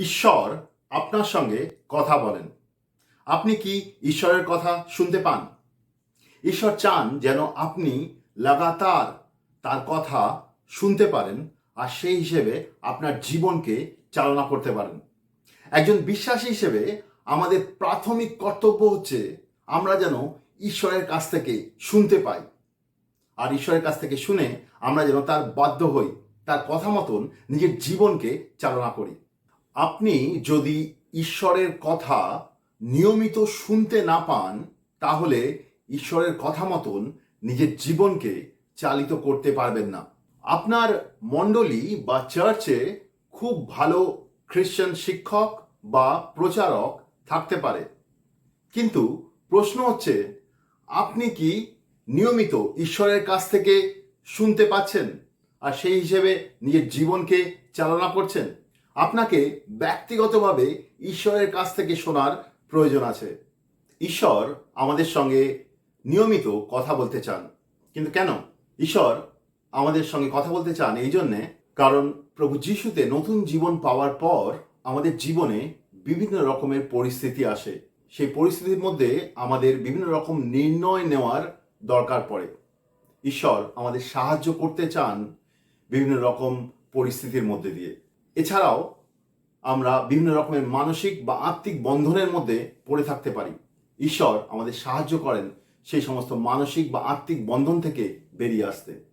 ঈশ্বর আপনার সঙ্গে কথা বলেন। আপনি কি ঈশ্বরের কথা শুনতে পান? ঈশ্বর চান যেন আপনি লাগাতার তার কথা শুনতে পারেন আর সেই হিসেবে আপনার জীবনকে চালনা করতে পারেন। একজন বিশ্বাসী হিসেবে আমাদের প্রাথমিক কর্তব্য হচ্ছে আমরা যেন ঈশ্বরের কাছ থেকে শুনতে পাই। আর ঈশ্বরের কাছ থেকে শুনে আমরা যেন তার বাধ্য হই, তার কথা মতন নিজের জীবনকে চালনা করি। আপনি যদি ঈশ্বরের কথা নিয়মিত শুনতে না পান, তাহলে ঈশ্বরের কথা মতন নিজের জীবনকে চালিত করতে পারবেন না। আপনার মণ্ডলী বা চার্চে খুব ভালো খ্রিশ্চান শিক্ষক বা প্রচারক থাকতে পারে। কিন্তু প্রশ্ন হচ্ছে, আপনি কি নিয়মিত ঈশ্বরের কাছ থেকে শুনতে পাচ্ছেন? আর সেই হিসেবে নিজের জীবনকে চালনা করছেন? আপনাকে ব্যক্তিগতভাবে ঈশ্বরের কাছ থেকে শোনার প্রয়োজন আছে। ঈশ্বর আমাদের সঙ্গে নিয়মিত কথা বলতে চান। কিন্তু কেন? ঈশ্বর আমাদের সঙ্গে কথা বলতে চান এই জন্যে কারণ প্রভু যিশুতে নতুন জীবন পাওয়ার পর আমাদের জীবনে বিভিন্ন রকমের পরিস্থিতি আসে। সেই পরিস্থিতির মধ্যে আমাদের বিভিন্ন রকম নির্ণয় নেওয়ার দরকার পড়ে। ঈশ্বর আমাদের সাহায্য করতে চান বিভিন্ন রকম পরিস্থিতির মধ্যে দিয়ে। এছাড়াও আমরা বিভিন্ন রকমের মানসিক বা আত্মিক বন্ধনের মধ্যে পড়ে থাকতে পারি। ঈশ্বর আমাদের সাহায্য করেন সেই সমস্ত মানসিক বা আত্মিক বন্ধন থেকে বেরিয়ে আসতে।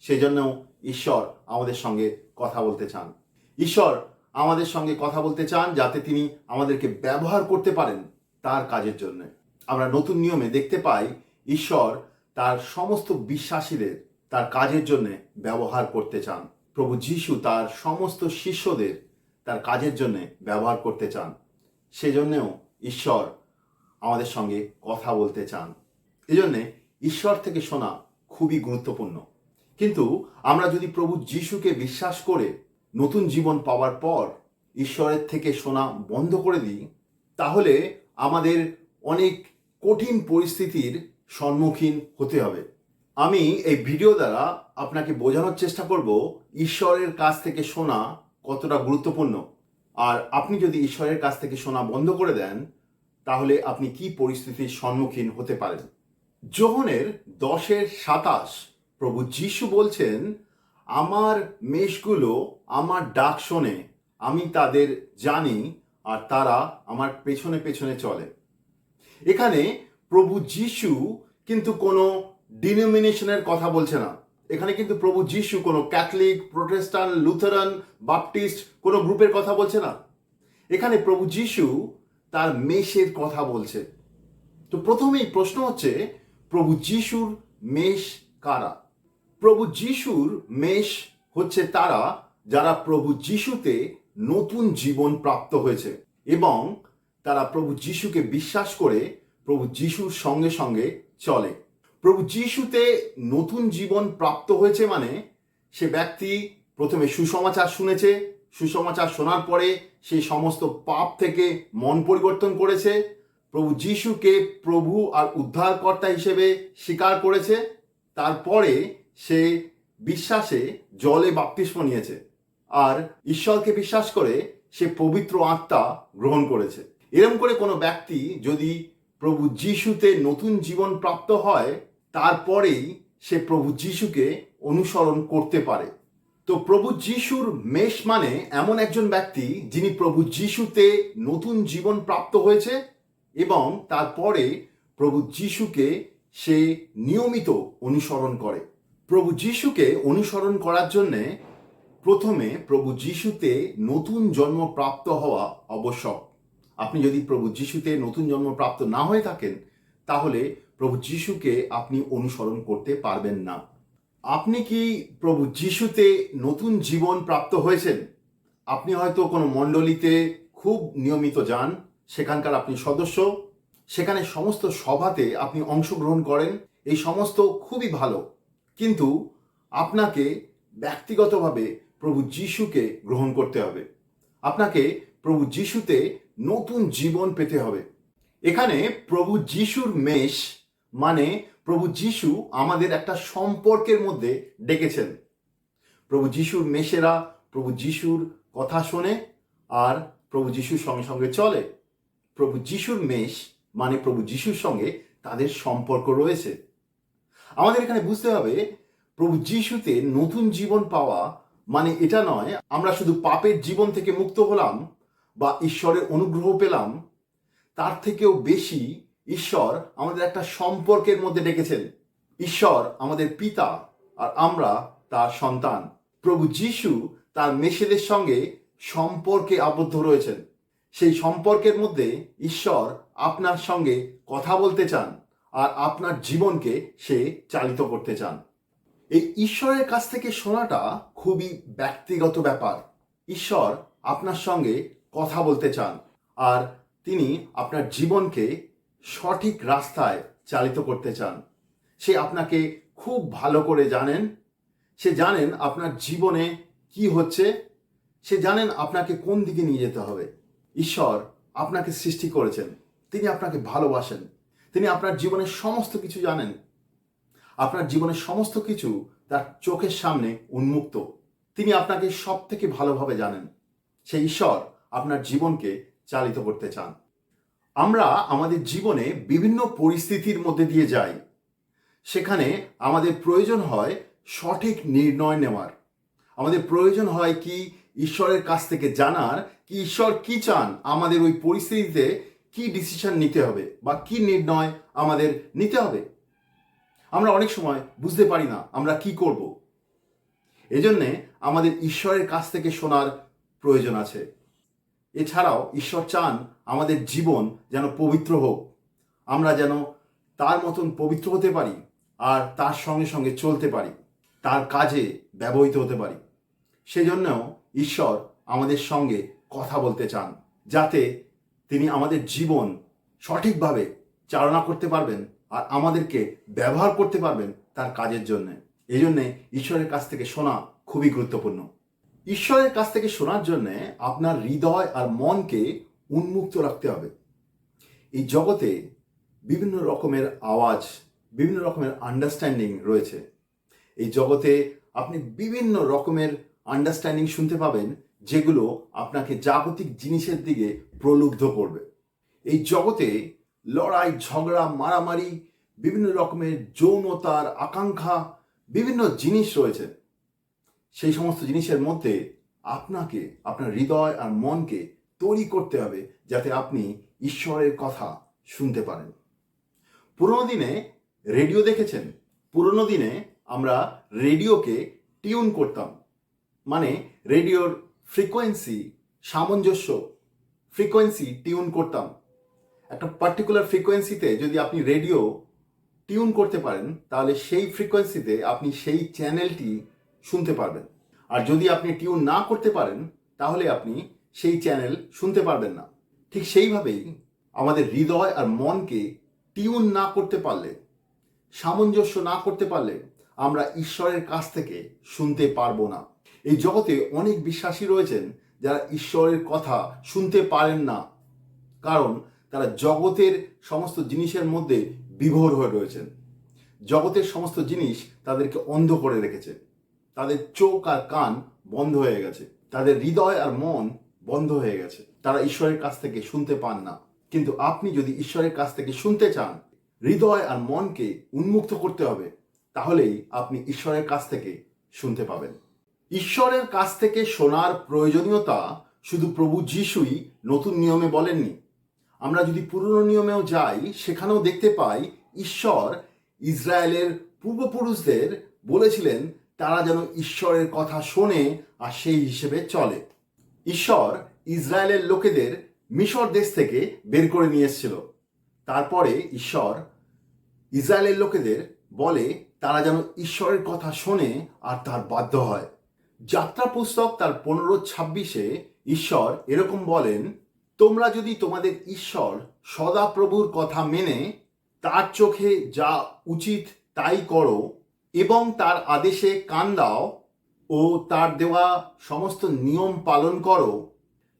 সেই জন্য ঈশ্বর আমাদের সঙ্গে কথা বলতে চান। ঈশ্বর আমাদের সঙ্গে কথা বলতে চান যাতে তিনি আমাদেরকে ব্যবহার করতে পারেন তার কাজের জন্য। আমরা নতুন নিয়মে দেখতে পাই ঈশ্বর তার সমস্ত বিশ্বাসীদের তার কাজের জন্য ব্যবহার করতে চান। প্রভু যিশু তার সমস্ত শিষ্যদের তার কাজের জন্য ব্যবহার করতে চান। সেজন্যেও ঈশ্বর আমাদের সঙ্গে কথা বলতে চান। এজন্যে ঈশ্বর থেকে শোনা খুবই গুরুত্বপূর্ণ। কিন্তু আমরা যদি প্রভু যিশুকে বিশ্বাস করে নতুন জীবন পাওয়ার পর ঈশ্বরের থেকে শোনা বন্ধ করে দিই, তাহলে আমাদের অনেক কঠিন পরিস্থিতির সম্মুখীন হতে হবে। আমি এই ভিডিও দ্বারা আপনাকে বোঝানোর চেষ্টা করব ঈশ্বরের কাছ থেকে শোনা কতটা গুরুত্বপূর্ণ। আর আপনি যদি ঈশ্বরের কাছ থেকে শোনা বন্ধ করে দেন, তাহলে আপনি কি পরিস্থিতির সম্মুখীন হতে পারেন? যোহনের দশের সাতাশ প্রভু যিশু বলছেন, আমার মেষগুলো আমার ডাক শোনে, আমি তাদের জানি আর তারা আমার পেছনে পেছনে চলে। এখানে প্রভু যিশু কিন্তু কোনো ডিনোমিনেশনের কথা বলছে না। এখানে কিন্তু প্রভু যিশু কোনো ক্যাথলিক প্রোটেস্টান লুথারান বাপটিস্ট কোনো গ্রুপের কথা বলছে না। এখানে প্রভু যিশু তার মেষের কথা বলছে। তো প্রথমেই প্রশ্ন হচ্ছে, প্রভু যিশুর মেষ কারা? প্রভু যিশুর মেষ হচ্ছে তারা যারা প্রভু যিশুতে নতুন জীবন প্রাপ্ত হয়েছে এবং তারা প্রভু যিশুকে বিশ্বাস করে প্রভু যিশুর সঙ্গে সঙ্গে চলে। প্রভু যিশুতে নতুন জীবন প্রাপ্ত হয়েছে মানে সে ব্যক্তি প্রথমে সুসমাচার শুনেছে, সুসমাচার শোনার পরে সেই সমস্ত পাপ থেকে মন পরিবর্তন করেছে। প্রভু যিশুকে প্রভু আর উদ্ধারকর্তা হিসেবে স্বীকার করেছে। তারপরে সে বিশ্বাসে জলে বাপ্তিস্ম নিয়েছে আর ঈশ্বরকে বিশ্বাস করে সে পবিত্র আত্মা গ্রহণ করেছে। এরম করে কোনো ব্যক্তি যদি প্রভু যিশুতে নতুন জীবন প্রাপ্ত হয় তারপরেই সে প্রভু যিশুকে অনুসরণ করতে পারে। তো প্রভু যিশুর মেষ মানে এমন একজন ব্যক্তি যিনি প্রভু যিশুতে নতুন জীবন প্রাপ্ত হয়েছে এবং তারপরে প্রভু যিশুকে সে নিয়মিত অনুসরণ করে। প্রভু যিশুকে অনুসরণ করার জন্যে প্রথমে প্রভু যিশুতে নতুন জন্ম প্রাপ্ত হওয়া আবশ্যক। আপনি যদি প্রভু যিশুতে নতুন জন্ম প্রাপ্ত না হয়ে থাকেন, তাহলে প্রভু যিশুকে আপনি অনুসরণ করতে পারবেন না। আপনি কি প্রভু যিশুতে নতুন জীবন প্রাপ্ত হয়েছেন? আপনি হয়তো কোনো মণ্ডলীতে খুব নিয়মিত যান, সেখানকার আপনি সদস্য, সেখানে সমস্ত সভাতে আপনি অংশগ্রহণ করেন, এই সমস্ত খুবই ভালো। কিন্তু আপনাকে ব্যক্তিগতভাবে প্রভু যিশুকে গ্রহণ করতে হবে। আপনাকে প্রভু যিশুতে নতুন জীবন পেতে হবে। এখানে প্রভু যিশুর মেষ মানে প্রভু যিশু আমাদের একটা সম্পর্কের মধ্যে ডেকেছেন। প্রভু যিশুর মেষেরা প্রভু যিশুর কথা শোনে আর প্রভু যিশুর সঙ্গে সঙ্গে চলে। প্রভু যিশুর মেষ মানে প্রভু যিশুর সঙ্গে তাদের সম্পর্ক রয়েছে। আমাদের এখানে বুঝতে হবে, প্রভু যিশুতে নতুন জীবন পাওয়া মানে এটা নয়, আমরা শুধু পাপের জীবন থেকে মুক্ত হলাম বা ঈশ্বরের অনুগ্রহ পেলাম, তার থেকেও বেশি ঈশ্বর আমাদের একটা সম্পর্কের মধ্যে ডেকেছেন। ঈশ্বর আমাদের পিতা আর আমরা তার সন্তান। প্রভু যিশু তার মেশেদের সঙ্গে সম্পর্কে আবদ্ধ রয়েছেন। সেই সম্পর্কের মধ্যে ঈশ্বর আপনার সঙ্গে কথা বলতে চান আর আপনার জীবনকে সে চালিত করতে চান। এই ঈশ্বরের কাছ থেকে শোনাটা খুবই ব্যক্তিগত ব্যাপার। ঈশ্বর আপনার সঙ্গে কথা বলতে চান আর তিনি আপনার জীবনকে সঠিক রাস্তায় চালিত করতে চান। সে আপনাকে খুব ভালো করে জানেন। সে জানেন আপনার জীবনে কি হচ্ছে। সে জানেন আপনাকে কোন দিকে নিয়ে যেতে হবে। ঈশ্বর আপনাকে সৃষ্টি করেছেন। তিনি আপনাকে ভালোবাসেন। তিনি আপনার জীবনের সমস্ত কিছু জানেন। আপনার জীবনের সমস্ত কিছু তার চোখের সামনে উন্মুক্ত। তিনি আপনাকে সব থেকে ভালোভাবে জানেন। সেই ঈশ্বর আপনার জীবনকে চালিত করতে চান। আমরা আমাদের জীবনে বিভিন্ন পরিস্থিতির মধ্যে দিয়ে যাই। সেখানে আমাদের প্রয়োজন হয় সঠিক নির্ণয় নেওয়ার। আমাদের প্রয়োজন হয় কি ঈশ্বরের কাছ থেকে জানার, কি ঈশ্বর কি চান, আমাদের ওই পরিস্থিতিতে কি ডিসিশন নিতে হবে বা কি নির্ণয় আমাদের নিতে হবে। আমরা অনেক সময় বুঝতে পারি না আমরা কি করব। এজন্যে আমাদের ঈশ্বরের কাছ থেকে শোনার প্রয়োজন আছে। এছাড়াও ঈশ্বর চান আমাদের জীবন যেন পবিত্র হোক। আমরা যেন তার মতন পবিত্র হতে পারি আর তার সঙ্গে সঙ্গে চলতে পারি, তার কাজে ব্যবহৃত হতে পারি। সেজন্যও ঈশ্বর আমাদের সঙ্গে কথা বলতে চান, যাতে তিনি আমাদের জীবন সঠিকভাবে চালনা করতে পারবেন আর আমাদেরকে ব্যবহার করতে পারবেন তার কাজের জন্যে। এই জন্যে ঈশ্বরের কাছ থেকে শোনা খুবই গুরুত্বপূর্ণ। ঈশ্বরের কাছ থেকে শোনার জন্য আপনার হৃদয় আর মনকে উন্মুক্ত রাখতে হবে। এই জগতে বিভিন্ন রকমের আওয়াজ, বিভিন্ন রকমের আন্ডারস্ট্যান্ডিং রয়েছে। এই জগতে আপনি বিভিন্ন রকমের আন্ডারস্ট্যান্ডিং শুনতে পাবেন, যেগুলো আপনাকে জাগতিক জিনিসের দিকে প্রলুব্ধ করবে। এই জগতে লড়াই, ঝগড়া, মারামারি, বিভিন্ন রকমের যৌনতার আকাঙ্ক্ষা, বিভিন্ন জিনিস রয়েছে। সেই সমস্ত জিনিসের মধ্যে আপনাকে, আপনার হৃদয় আর মনকে তৈরি করতে হবে যাতে আপনি ঈশ্বরের কথা শুনতে পারেন। পুরোনো দিনে রেডিও দেখেছেন? পুরোনো দিনে আমরা রেডিওকে টিউন করতাম। মানে রেডিওর ফ্রিকোয়েন্সি, সামঞ্জস্য ফ্রিকোয়েন্সি টিউন করতাম। একটা পার্টিকুলার ফ্রিকোয়েন্সিতে যদি আপনি রেডিও টিউন করতে পারেন, তাহলে সেই ফ্রিকোয়েন্সিতে আপনি সেই চ্যানেলটি শুনতে পারবেন। আর যদি আপনি টিউন না করতে পারেন, তাহলে আপনি সেই চ্যানেল শুনতে পারবেন না। ঠিক সেইভাবেই আমাদের হৃদয় আর মনকে টিউন না করতে পারলে, সামঞ্জস্য না করতে পারলে আমরা ঈশ্বরের কাছ থেকে শুনতে পারব না। এই জগতে অনেক বিশ্বাসী রয়েছেন যারা ঈশ্বরের কথা শুনতে পারেন না, কারণ তারা জগতের সমস্ত জিনিসের মধ্যে বিভোর হয়ে রয়েছেন। জগতের সমস্ত জিনিস তাদেরকে অন্ধ করে রেখেছে। তাদের চোখ আর কান বন্ধ হয়ে গেছে। তাদের হৃদয় আর মন বন্ধ হয়ে গেছে। তারা ঈশ্বরের কাছ থেকে শুনতে পান না। কিন্তু আপনি যদি ঈশ্বরের কাছ থেকে শুনতে চান, হৃদয় আর মনকে উন্মুক্ত করতে হবে, তাহলেই আপনি ঈশ্বরের কাছ থেকে শুনতে পাবেন। ঈশ্বরের কাছ থেকে শোনার প্রয়োজনীয়তা শুধু প্রভু যিশুই নতুন নিয়মে বলেননি। আমরা যদি পুরনো নিয়মেও যাই, সেখানেও দেখতে পাই ঈশ্বর ইসরায়েলের পূর্বপুরুষদের বলেছিলেন তারা যেন ঈশ্বরের কথা শোনে আর সেই হিসেবে চলে। ঈশ্বর ইসরায়েলের লোকেদের মিশর দেশ থেকে বের করে নিয়ে এসেছিল। তারপরে ঈশ্বর ইসরায়েলের লোকেদের বলে, তারা যেন ঈশ্বরের কথা শোনে আর তার বাধ্য হয়। যাত্রা পুস্তক তার পনেরো ছাব্বিশে ঈশ্বর এরকম বলেন, তোমরা যদি তোমাদের ঈশ্বর সদাপ্রভুর কথা মেনে, তার চোখে যা উচিত তাই করো এবং তার আদেশে কান দাও ও তার দেওয়া সমস্ত নিয়ম পালন করো।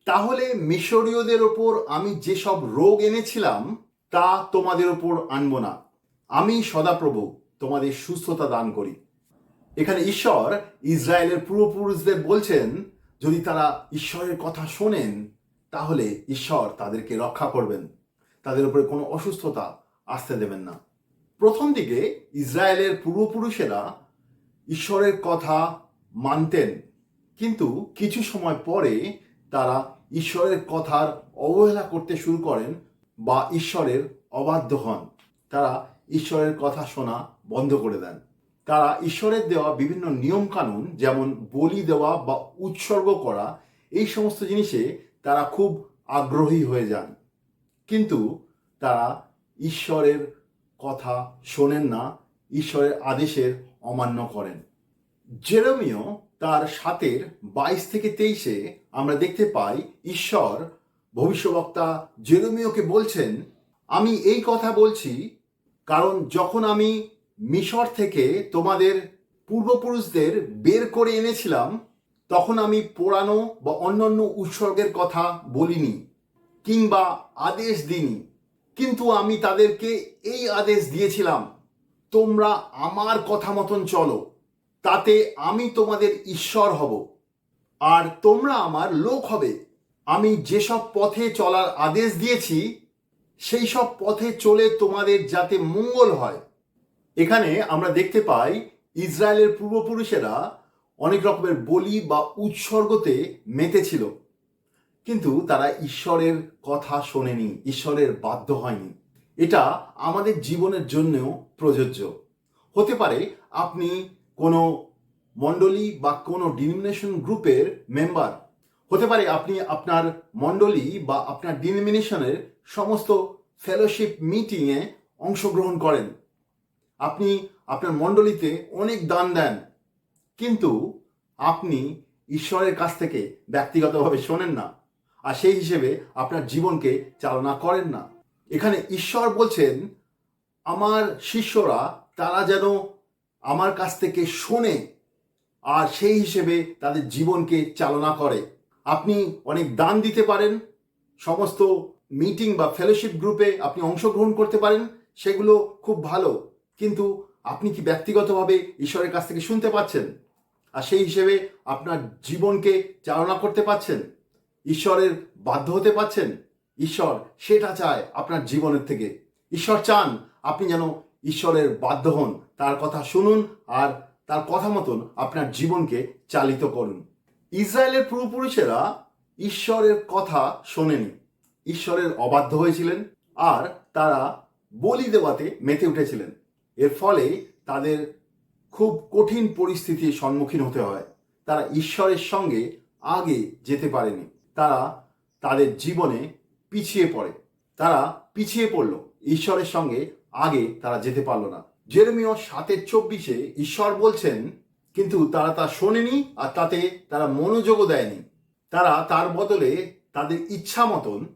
তাহলে মিশরীয়দের ওপর আমি যেসব রোগ এনেছিলাম, তা তোমাদের ওপর আনব না। আমি সদাপ্রভু তোমাদের সুস্থতা দান করি। এখানে ঈশ্বর ইসরায়েলের পূর্বপুরুষদের বলছেন, যদি তারা ঈশ্বরের কথা শোনেন, তাহলে ঈশ্বর তাদেরকে রক্ষা করবেন। তাদের উপরে কোনো অসুস্থতা আসতে দেবেন না। প্রথম দিকে ইসরায়েলের পূর্বপুরুষেরা ঈশ্বরের কথা মানতেন, কিন্তু কিছু সময় পরে তারা ঈশ্বরের কথার অবহেলা করতে শুরু করেন বা ঈশ্বরের অবাধ্য হন। তারা ঈশ্বরের কথা শোনা বন্ধ করে দেন। তারা ঈশ্বরের দেওয়া বিভিন্ন নিয়ম কানুন যেমন বলি দেওয়া বা উৎসর্গ করা, এই সমস্ত জিনিসে তারা খুব আগ্রহী হয়ে যান। কিন্তু তারা ঈশ্বরের কথা শোনেন না, ঈশ্বরের আদেশের অমান্য করেন। জেরমিও তার সাতের বাইশ থেকে তেইশে আমরা দেখতে পাই, ঈশ্বর ভবিষ্যবক্তা জেরমিওকে বলছেন, আমি এই কথা বলছি কারণ যখন আমি মিশর থেকে তোমাদের পূর্বপুরুষদের বের করে এনেছিলাম, তখন আমি পোড়ানো বা অন্যান্য উৎসর্গের কথা বলিনি কিংবা আদেশ দিইনি। কিন্তু আমি তাদেরকে এই আদেশ দিয়েছিলাম, তোমরা আমার কথা মতন চলো, তাতে আমি তোমাদের ঈশ্বর হব, আর তোমরা আমার লোক হবে। আমি যেসব পথে চলার আদেশ দিয়েছি সেই সব পথে চলে তোমাদের যাতে মঙ্গল হয়। এখানে আমরা দেখতে পাই, ইসরায়েলের পূর্বপুরুষেরা অনেক রকমের বলি বা উৎসর্গতে মেতেছিল। কিন্তু তারা ঈশ্বরের কথা শোনেনি, ঈশ্বরের বাধ্য হয়নি। এটা আমাদের জীবনের জন্যও প্রযোজ্য। হতে পারে আপনি কোনো মণ্ডলী বা কোনো ডিনোমিনেশন গ্রুপের মেম্বার হতে পারে আপনি আপনার মণ্ডলী বা আপনার ডিনোমিনেশনের সমস্ত ফেলোশিপ মিটিংয়ে অংশগ্রহণ করেন। আপনি আপনার মণ্ডলীতে অনেক দান দেন। কিন্তু আপনি ঈশ্বরের কাছ থেকে ব্যক্তিগতভাবে শোনেন না। আর সেই হিসেবে আপনার জীবনকে চালনা করেন না। এখানে ঈশ্বর বলছেন, আমার শিষ্যরা, তারা যেন আমার কাছ থেকে শোনে আর সেই হিসেবে তাদের জীবনকে চালনা করে। আপনি অনেক দান দিতে পারেন, সমস্ত মিটিং বা ফেলোশিপ গ্রুপে আপনি অংশগ্রহণ করতে পারেন, সেগুলো খুব ভালো। কিন্তু আপনি কি ব্যক্তিগতভাবে ঈশ্বরের কাছ থেকে শুনতে পাচ্ছেন? আর সেই হিসেবে আপনার জীবনকে চালনা করতে পাচ্ছেন? ঈশ্বরের বাধ্য হতে পাচ্ছেন ঈশ্বর, সেটা চায় আপনার জীবনের থেকে। ঈশ্বর চান আপনি যেন ঈশ্বরের বাধ্য হন। তার কথা শুনুন আর তার কথা মতন আপনার জীবনকে চালিত করুন। ইসরায়েলের পূর্বপুরুষেরা ঈশ্বরের কথা শোনেনি। ঈশ্বরের অবাধ্য হয়েছিলেন আর তারা বলি দেওয়াতে মেতে উঠেছিলেন। এর ফলে তাদের খুব কঠিন পরিস্থিতির সম্মুখীন হতে হয়। তারা ঈশ্বরের সঙ্গে আগে যেতে পারেনি। তারা তাদের জীবনে পিছিয়ে পড়ে। তারা পিছিয়ে পড়ল। ঈশ্বরের সঙ্গে আগে তারা যেতে পারল না। জেরমিও সাতের চব্বিশে ঈশ্বর বলছেন, কিন্তু তারা তা শোনেনি আর তাতে তারা মনোযোগও দেয়নি। তারা তার বদলে তাদের ইচ্ছা মতন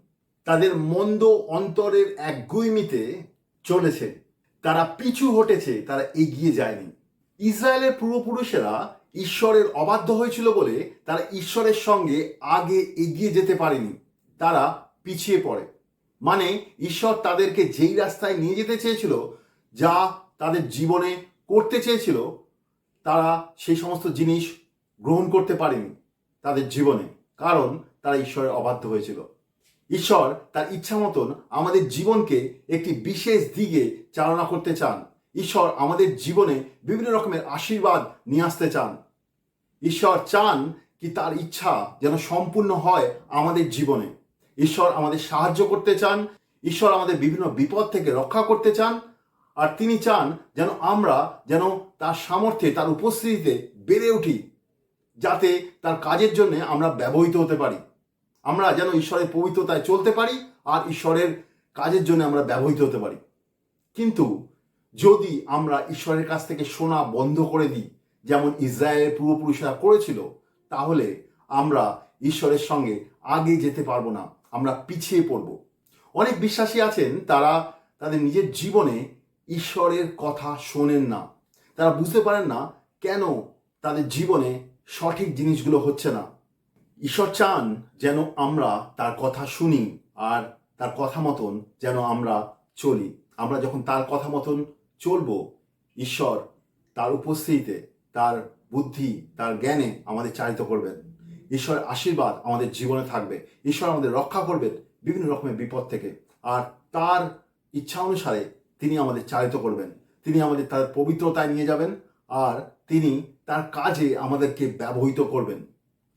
তাদের মন্দ অন্তরের এক গুইমিতে চলেছে। তারা পিছু হটেছে, তারা এগিয়ে যায়নি। ইসরায়েলের পূর্বপুরুষেরা ঈশ্বরের অবাধ্য হয়েছিল বলে তারা ঈশ্বরের সঙ্গে আগে এগিয়ে যেতে পারেনি। তারা পিছিয়ে পড়ে। মানে ঈশ্বর তাদেরকে যেই রাস্তায় নিয়ে যেতে চেয়েছিল, যা তাদের জীবনে করতে চেয়েছিল, তারা সেই সমস্ত জিনিস গ্রহণ করতে পারেনি তাদের জীবনে, কারণ তারা ঈশ্বরের অবাধ্য হয়েছিল। ঈশ্বর তার ইচ্ছা মতন আমাদের জীবনকে একটি বিশেষ দিকে চালনা করতে চান। ঈশ্বর আমাদের জীবনে বিভিন্ন রকমের আশীর্বাদ নিয়ে আসতে চান। ঈশ্বর চান কি তার ইচ্ছা যেন সম্পূর্ণ হয় আমাদের জীবনে। ঈশ্বর আমাদের সাহায্য করতে চান, ঈশ্বর আমাদের বিভিন্ন বিপদ থেকে রক্ষা করতে চান, আর তিনি চান যেন আমরা যেন তার সামর্থ্যে, তার উপস্থিতিতে বেড়ে উঠি, যাতে তার কাজের জন্য আমরা ব্যবহৃত হতে পারি। আমরা যেন ঈশ্বরের পবিত্রতায় চলতে পারি আর ঈশ্বরের কাজের জন্য আমরা ব্যবহৃত হতে পারি। কিন্তু যদি আমরা ঈশ্বরের কাছ থেকে শোনা বন্ধ করে দিই যেমন ইসরায়েলের পূর্বপুরুষরা করেছিল, তাহলে আমরা ঈশ্বরের সঙ্গে আগে যেতে পারব না, আমরা পিছিয়ে পড়ব। অনেক বিশ্বাসী আছেন, তারা তাদের নিজের জীবনে ঈশ্বরের কথা শোনেন না। তারা বুঝতে পারেন না কেন তাদের জীবনে সঠিক জিনিসগুলো হচ্ছে না। ঈশ্বর চান যেন আমরা তার কথা শুনি আর তার কথা মতন যেন আমরা চলি। আমরা যখন তার কথা মতন চলবো, ঈশ্বর তার উপস্থিতিতে তার বুদ্ধি, তার জ্ঞানে আমাদের চালিত করবেন। ঈশ্বরের আশীর্বাদ আমাদের জীবনে থাকবে। ঈশ্বর আমাদের রক্ষা করবেন বিভিন্ন রকমের বিপদ থেকে। আর তার ইচ্ছা অনুসারে তিনি আমাদের চালিত করবেন। তিনি আমাদের তার পবিত্রতায় নিয়ে যাবেন আর তিনি তার কাজে আমাদেরকে ব্যবহৃত করবেন।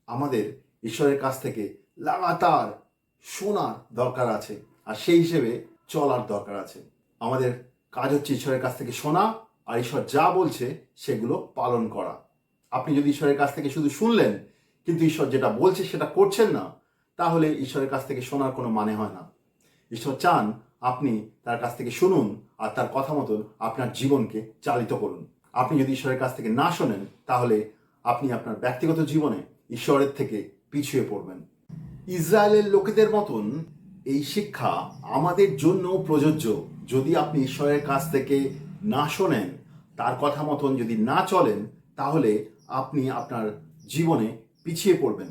আমাদের ঈশ্বরের কাছ থেকে লাগাতার শোনার দরকার আছে। আর সেই হিসেবে চলার দরকার আছে। আমাদের কাজ হচ্ছে ঈশ্বরের কাছ থেকে শোনা আর ঈশ্বর যা বলছে সেগুলো পালন করা। আপনি যদি ঈশ্বরের কাছ থেকে শুধু শুনলেন, কিন্তু ঈশ্বর যেটা বলছে সেটা করছেন না, তাহলে ঈশ্বরের কাছ থেকে শোনার কোনো মানে হয় না। ঈশ্বর চান আপনি তার কাছ থেকে শুনুন আর তার কথা মতন আপনার জীবনকে চালিত করুন। আপনি যদি ঈশ্বরের কাছ থেকে না শোনেন, তাহলে আপনি আপনার ব্যক্তিগত জীবনে ঈশ্বরের থেকে পিছিয়ে পড়বেন। ইসরায়েলের লোকেদের মতন এই শিক্ষা আমাদের জন্য প্রযোজ্য। যদি আপনি ঈশ্বরের কাছ থেকে না শোনেন তার কথা মতন যদি না চলেন, তাহলে আপনি আপনার জীবনে পিছিয়ে পড়বেন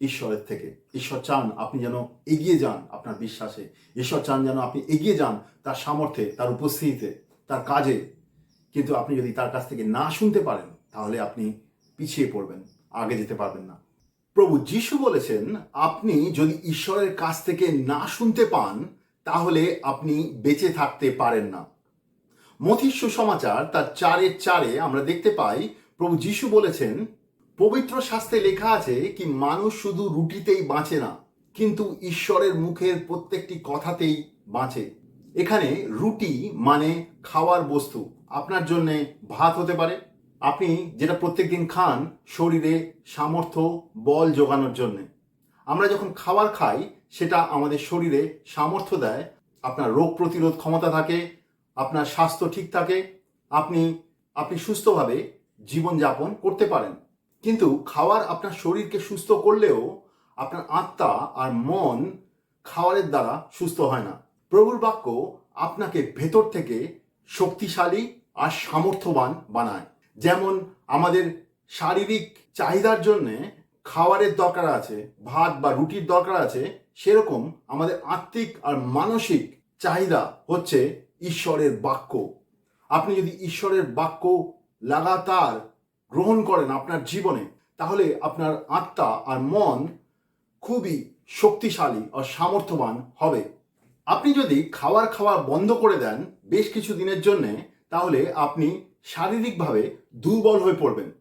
ঈশ্বরের থেকে। ঈশ্বর চান আপনি যেন এগিয়ে যান আপনার বিশ্বাসে। ঈশ্বর চান যেন আপনি এগিয়ে যান তার সামর্থ্যে, তার উপস্থিতিতে, তার কাজে। কিন্তু আপনি যদি তার কাছ থেকে না শুনতে পারেন, তাহলে আপনি পিছিয়ে পড়বেন, আগে যেতে পারবেন না। প্রভু যিশু বলেছেন, আপনি যদি ঈশ্বরের কাছ থেকে না শুনতে পান, তাহলে আপনি বেঁচে থাকতে পারেন না। মথির সুসমাচার তার চারের চারে আমরা দেখতে পাই, প্রভু যিশু বলেছেন, পবিত্র শাস্ত্রে লেখা আছে কি মানুষ শুধু রুটিতেই বাঁচে না, কিন্তু ঈশ্বরের মুখের প্রত্যেকটি কথাতেই বাঁচে। এখানে রুটি মানে খাওয়ার বস্তু। আপনার জন্যে ভাত হতে পারে। আপনি যেটা প্রত্যেকদিন খান, শরীরে সামর্থ্য, বল যোগানোর জন্যে। আমরা যখন খাবার খাই, সেটা আমাদের শরীরে সামর্থ্য দেয়, আপনার রোগ প্রতিরোধ ক্ষমতা থাকে আপনার স্বাস্থ্য ঠিক থাকে, আপনি আপনি সুস্থভাবে জীবনযাপন করতে পারেন। কিন্তু খাওয়ার আপনার শরীরকে সুস্থ করলেও আপনার আত্মা আর মন খাওয়ারের দ্বারা সুস্থ হয় না। প্রভুর বাক্য আপনাকে ভেতর থেকে শক্তিশালী আর সামর্থ্যবান বানায়। যেমন আমাদের শারীরিক চাহিদার জন্যে খাবারের দরকার আছে, ভাত বা রুটির দরকার আছে, সেরকম আমাদের আত্মিক আর মানসিক চাহিদা হচ্ছে ঈশ্বরের বাক্য। আপনি যদি ঈশ্বরের বাক্য লাগাতার গ্রহণ করেন আপনার জীবনে, তাহলে আপনার আত্মা আর মন খুবই শক্তিশালী আর সামর্থ্যবান হবে। আপনি যদি খাওয়ার খাওয়া বন্ধ করে দেন বেশ কিছু দিনের জন্যে, তাহলে আপনি শারীরিকভাবে দুর্বল হয়ে পড়বেন।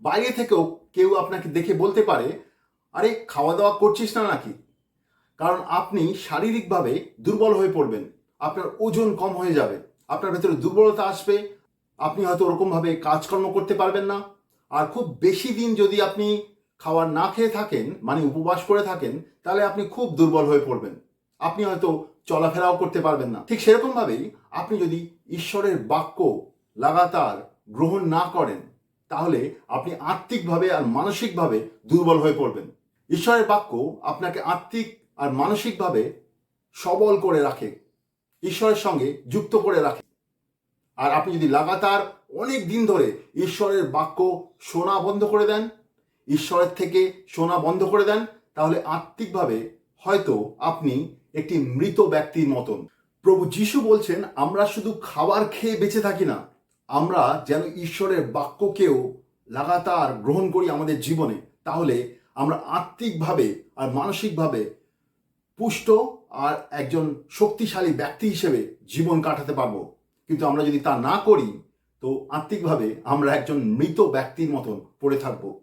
বাইরে থেকেও কেউ আপনাকে দেখে বলতে পারে, আরে, খাওয়া দাওয়া করছিস না নাকি? কারণ আপনি শারীরিকভাবে দুর্বল হয়ে পড়বেন। আপনার ওজন কম হয়ে যাবে, আপনার ভেতরে দুর্বলতা আসবে, আপনি হয়তো ওরকমভাবে কাজকর্ম করতে পারবেন না। আর খুব বেশি দিন যদি আপনি খাওয়ার না খেয়ে থাকেন মানে উপবাস করে থাকেন, তাহলে আপনি খুব দুর্বল হয়ে পড়বেন। আপনি হয়তো চলাফেরাও করতে পারবেন না। ঠিক সেরকমভাবেই আপনি যদি ঈশ্বরের বাক্য লাগাতার গ্রহণ না করেন, তাহলে আপনি আর্থিকভাবে আর মানসিকভাবে দুর্বল হয়ে পড়বেন। ঈশ্বরের বাক্য আপনাকে আত্মিক আর মানসিকভাবে সবল করে রাখে। ঈশ্বরের সঙ্গে যুক্ত করে রাখে। আর আপনি যদি লাগাতার অনেক দিন ধরে ঈশ্বরের বাক্য শোনা বন্ধ করে দেন, ঈশ্বরের থেকে শোনা বন্ধ করে দেন, তাহলে আত্মিকভাবে হয়তো আপনি একটি মৃত ব্যক্তির মতন। প্রভু যিশু বলছেন, আমরা শুধু খাবার খেয়ে বেঁচে থাকি না, আমরা যেন ঈশ্বরের বাক্যকেও লাগাতার গ্রহণ করি আমাদের জীবনে, তাহলে আমরা আত্মিকভাবে আর মানসিকভাবে পুষ্ট আর একজন শক্তিশালী ব্যক্তি হিসেবে জীবন কাটাতে পারব। কিন্তু আমরা যদি তা না করি, তো আত্মিকভাবে আমরা একজন মৃত ব্যক্তির মতন পড়ে থাকব।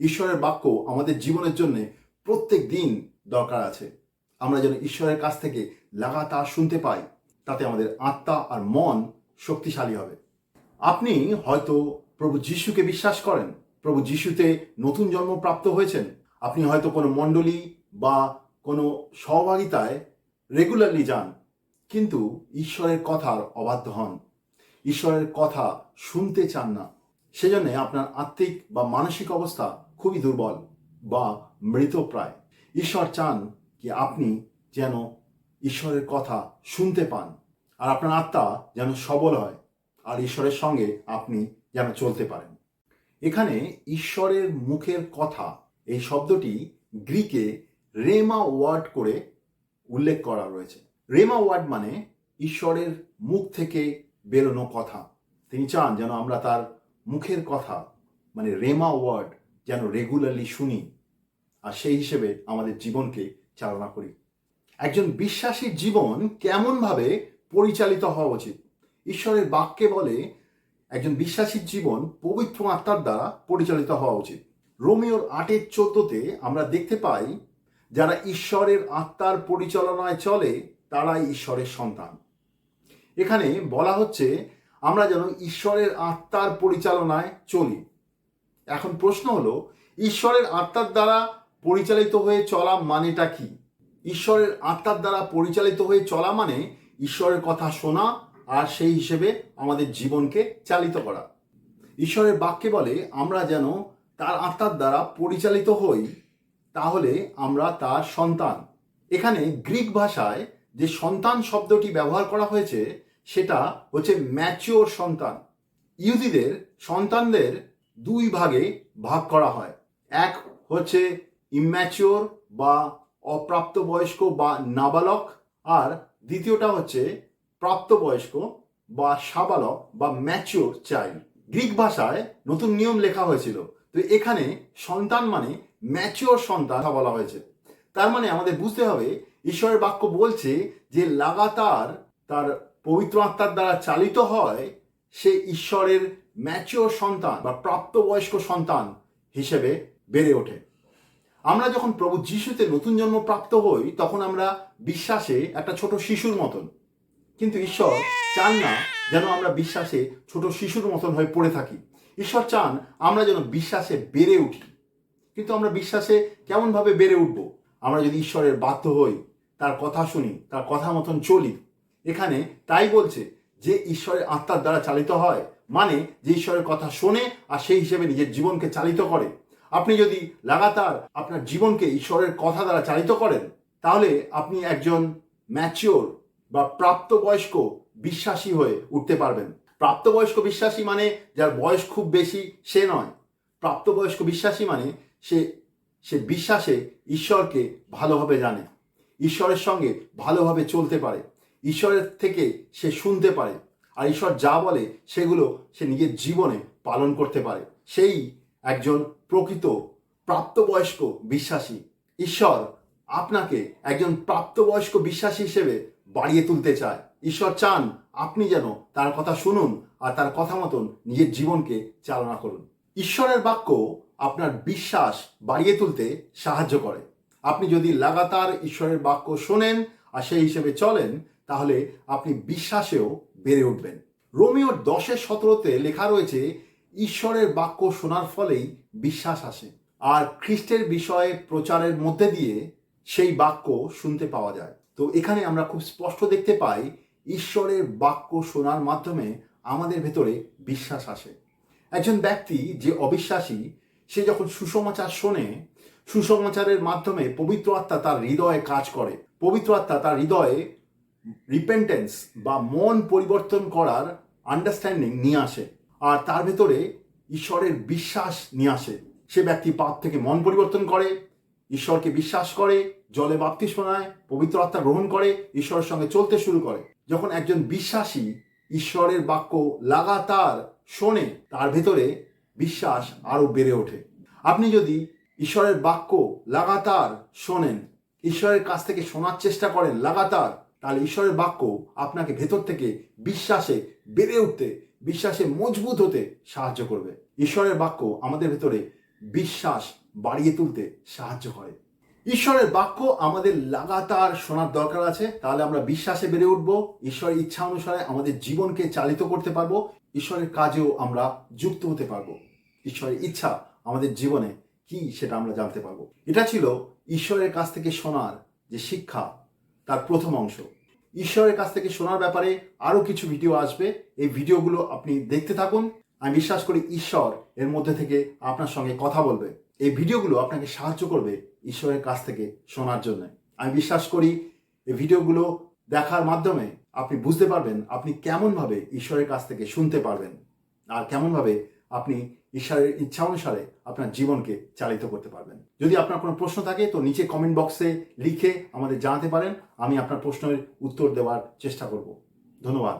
ঈশ্বরের বাক্য আমাদের জীবনের জন্য প্রত্যেক দিন দরকার আছে। আমরা যেন ঈশ্বরের কাছ থেকে লাগাতার শুনতে পাই, তাতে আমাদের আত্মা আর মন শক্তিশালী হবে। আপনি হয়তো প্রভু যিশুকে বিশ্বাস করেন। প্রভু যিশুতে নতুন জন্ম প্রাপ্ত হয়েছেন। আপনি হয়তো কোনো মণ্ডলী বা কোনো সহভাগিতায় রেগুলারলি যান, কিন্তু ঈশ্বরের কথার অবাধ্য হন। ঈশ্বরের কথা শুনতে চান না। সেজন্য আপনার আত্মিক বা মানসিক অবস্থা খুবই দুর্বল বা মৃতপ্রায় ঈশ্বর চান কি আপনি যেন ঈশ্বরের কথা শুনতে পান, আর আপনার আত্মা যেন সবল হয়, আর ঈশ্বরের সঙ্গে আপনি যেন চলতে পারেন। এখানে ঈশ্বরের মুখের কথা, এই শব্দটি গ্রিকে রেমা ওয়ার্ড করে উল্লেখ করা রয়েছে। রেমা ওয়ার্ড মানে ঈশ্বরের মুখ থেকে বেরোনো কথা। তিনি চান যেন আমরা তার মুখের কথা মানে রেমা ওয়ার্ড, যেন রেগুলারলি শুনি। আর সেই হিসেবে আমাদের জীবনকে চালনা করি। একজন বিশ্বাসীর জীবন কেমনভাবে পরিচালিত হওয়া উচিত? ঈশ্বরের বাক্যে বলে, একজন বিশ্বাসীর জীবন পবিত্র আত্মার দ্বারা পরিচালিত হওয়া উচিত। রোমিওর আটের চোদ্দতে আমরা দেখতে পাই যারা ঈশ্বরের আত্মার পরিচালনায় চলে, তারাই ঈশ্বরের সন্তান। এখানে বলা হচ্ছে, আমরা যেন ঈশ্বরের আত্মার পরিচালনায় চলি। এখন প্রশ্ন হলো, ঈশ্বরের আত্মার দ্বারা পরিচালিত হয়ে চলা মানেটা কি? ঈশ্বরের আত্মার দ্বারা পরিচালিত হয়ে চলা মানে ঈশ্বরের কথা শোনা আর সেই হিসেবে আমাদের জীবনকে চালিত করা। ঈশ্বরের বাক্যে বলে, আমরা যেন তার আত্মার দ্বারা পরিচালিত হই তাহলে আমরা তার সন্তান। এখানে গ্রিক ভাষায় যে সন্তান শব্দটি ব্যবহার করা হয়েছে, সেটা হচ্ছে ম্যাচিওর সন্তান। ইহুদিদের সন্তানদের দুই ভাগে ভাগ করা হয়। এক হচ্ছে ইম্যাচিওর বা অপ্রাপ্তবয়স্ক বা নাবালক, আর দ্বিতীয়টা হচ্ছে প্রাপ্তবয়স্ক বা সাবালক বা ম্যাচিওর চাইল্ড। গ্রিক ভাষায় নতুন নিয়ম লেখা হয়েছিল। তো এখানে সন্তান মানে ম্যাচিওর সন্তান বলা হয়েছে। তার মানে আমাদের বুঝতে হবে, ঈশ্বরের বাক্য বলছে যে লাগাতার তার পবিত্র আত্মার দ্বারা চালিত হয় সে ঈশ্বরের ম্যাচিওর সন্তান বা প্রাপ্তবয়স্ক সন্তান হিসেবে বেড়ে ওঠে। আমরা যখন প্রভু যিশুতে নতুন জন্ম প্রাপ্ত হই, তখন আমরা বিশ্বাসে একটা ছোট শিশুর মতন। কিন্তু ঈশ্বর চান না যেন আমরা বিশ্বাসে ছোট শিশুর মতন হয়ে পড়ে থাকি। ঈশ্বর চান আমরা যেন বিশ্বাসে বেড়ে উঠি। কিন্তু আমরা বিশ্বাসে কেমনভাবে বেড়ে উঠবো? আমরা যদি ঈশ্বরের বাধ্য হই, তার কথা শুনি, তার কথা মতন চলি। এখানে তাই বলছে যে ঈশ্বরের আত্মার দ্বারা চালিত হয় মানে যে ঈশ্বরের কথা শোনে আর সেই হিসেবে নিজের জীবনকে চালিত করে। আপনি যদি লাগাতার আপনার জীবনকে ঈশ্বরের কথা দ্বারা চালিত করেন, তাহলে আপনি একজন ম্যাচিওর বা প্রাপ্তবয়স্ক বিশ্বাসী হয়ে উঠতে পারবেন। প্রাপ্তবয়স্ক বিশ্বাসী মানে যার বয়স খুব বেশি সে নয়। প্রাপ্তবয়স্ক বিশ্বাসী মানে সে সে বিশ্বাসে ঈশ্বরকে ভালোভাবে জানে। ঈশ্বরের সঙ্গে ভালোভাবে চলতে পারে। ঈশ্বরের থেকে সে শুনতে পারে। আর ঈশ্বর যা বলে, সেগুলো সে নিজের জীবনে পালন করতে পারে। সেই একজন প্রকৃত প্রাপ্তবয়স্ক বিশ্বাসী। ঈশ্বর আপনাকে একজন প্রাপ্তবয়স্ক বিশ্বাসী হিসেবে বাড়িয়ে তুলতে চায়। ঈশ্বর চান আপনি যেন তার কথা শুনুন আর তার কথা মতন নিজের জীবনকে চালনা করুন। ঈশ্বরের বাক্য আপনার বিশ্বাস বাড়িয়ে তুলতে সাহায্য করে। আপনি যদি লাগাতার ঈশ্বরের বাক্য শোনেন আর সেই হিসেবে চলেন, তাহলে আপনি বিশ্বাসেও বেড়ে উঠবেন। রোমিও দশের সতেরোতে লেখা রয়েছে, ঈশ্বরের বাক্য শোনার ফলেই বিশ্বাস আসে। আর খ্রিস্টের বিষয়ে প্রচারের মধ্যে দিয়ে সেই বাক্য শুনতে পাওয়া যায়। তো এখানে আমরা খুব স্পষ্ট দেখতে পাই, ঈশ্বরের বাক্য শোনার মাধ্যমে আমাদের ভেতরে বিশ্বাস আসে। একজন ব্যক্তি যে অবিশ্বাসী সে যখন সুসমাচার শোনে, সুসমাচারের মাধ্যমে পবিত্র আত্মা তার হৃদয়ে কাজ করে। পবিত্র আত্মা তার হৃদয়ে রিপেন্টেন্স বা মন পরিবর্তন করার আন্ডারস্ট্যান্ডিং নিয়ে আসে আর তার ভেতরে ঈশ্বরের বিশ্বাস নিয়ে আসে। সে ব্যক্তি পাপ থেকে মন পরিবর্তন করে, ঈশ্বরকে বিশ্বাস করে, জলে বাপ্তি শোনায় পবিত্র আত্মা গ্রহণ করে, ঈশ্বরের সঙ্গে চলতে শুরু করে। যখন একজন বিশ্বাসী ঈশ্বরের বাক্য লাগাতার শোনে, তার ভেতরে বিশ্বাস আরও বেড়ে ওঠে। আপনি যদি ঈশ্বরের বাক্য লাগাতার শোনেন, ঈশ্বরের কাছ থেকে শোনার চেষ্টা করেন লাগাতার, তাহলে ঈশ্বরের বাক্য আপনাকে ভেতর থেকে বিশ্বাসে বেড়ে উঠতে, বিশ্বাসে মজবুত হতে সাহায্য করবে। ঈশ্বরের বাক্য আমাদের ভেতরে বিশ্বাস বাড়িয়ে তুলতে সাহায্য করে। ঈশ্বরের বাক্য আমাদের লাগাতার শোনার দরকার আছে, তাহলে আমরা বিশ্বাসে বেড়ে উঠবো, ঈশ্বরের ইচ্ছা অনুসারে আমাদের জীবনকে চালিত করতে পারব ঈশ্বরের কাজেও আমরা যুক্ত হতে পারব। ঈশ্বরের ইচ্ছা আমাদের জীবনে কি সেটা আমরা জানতে পারব। এটা ছিল ঈশ্বরের কাছ থেকে শোনার যে শিক্ষা, তার প্রথম অংশ। ঈশ্বরের কাছ থেকে শোনার ব্যাপারে আরও কিছু ভিডিও আসবে। এই ভিডিওগুলো আপনি দেখতে থাকুন। আমি বিশ্বাস করি ঈশ্বর এর মধ্যে থেকে আপনার সঙ্গে কথা বলবে। এই ভিডিওগুলো আপনাকে সাহায্য করবে ঈশ্বরের কাছ থেকে শোনার জন্য। আমি বিশ্বাস করি এই ভিডিওগুলো দেখার মাধ্যমে আপনি বুঝতে পারবেন আপনি কেমনভাবে ঈশ্বরের কাছ থেকে শুনতে পারবেন আর কেমনভাবে আপনি ঈশ্বরের ইচ্ছা অনুসারে আপনার জীবনকে চালিত করতে পারবেন। যদি আপনার কোনো প্রশ্ন থাকে, তো নিচে কমেন্ট বক্সে লিখে আমাদের জানাতে পারেন, আমি আপনার প্রশ্নের উত্তর দেওয়ার চেষ্টা করব। ধন্যবাদ।